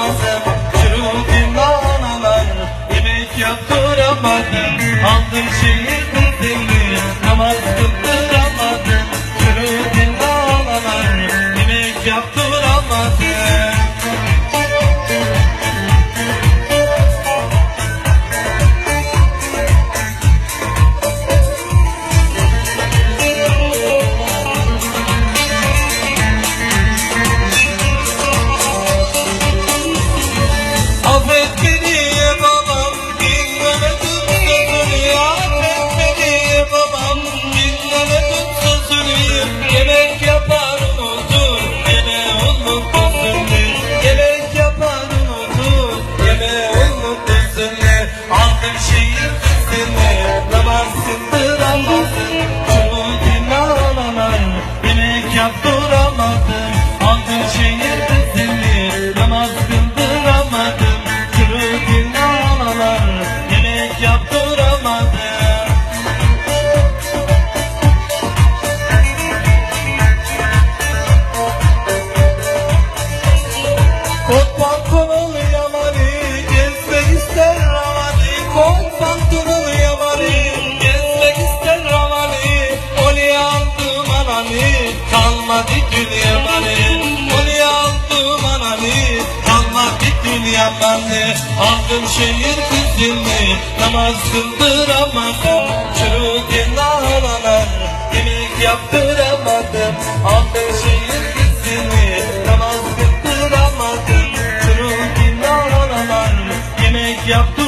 Yapamazım Çırıldığımdan olan Yemek yaptıramadım. Aldım şehir kızını Namaz kıldıramadım. Çırıldığımdan olan Yemek yaptıramadım. Yaptıramadım Aldın şehir kızını namaz kıldıramadım. Çürüdün ağlalar yemek yaptıramadım Kot pantolonlu yamani Gezmek ister Kot pantolonlu Kalmadı dünya bani Onu aldım anani Kalmadı dünya bani Aldım şehir kızını. Namaz kıldıramadım Çürüdün ağlanar Yemek yaptıramadım. Aldım şehir kızını. Namaz kıldıramadım Çürüdün ağlanar Yemek yaptıramadım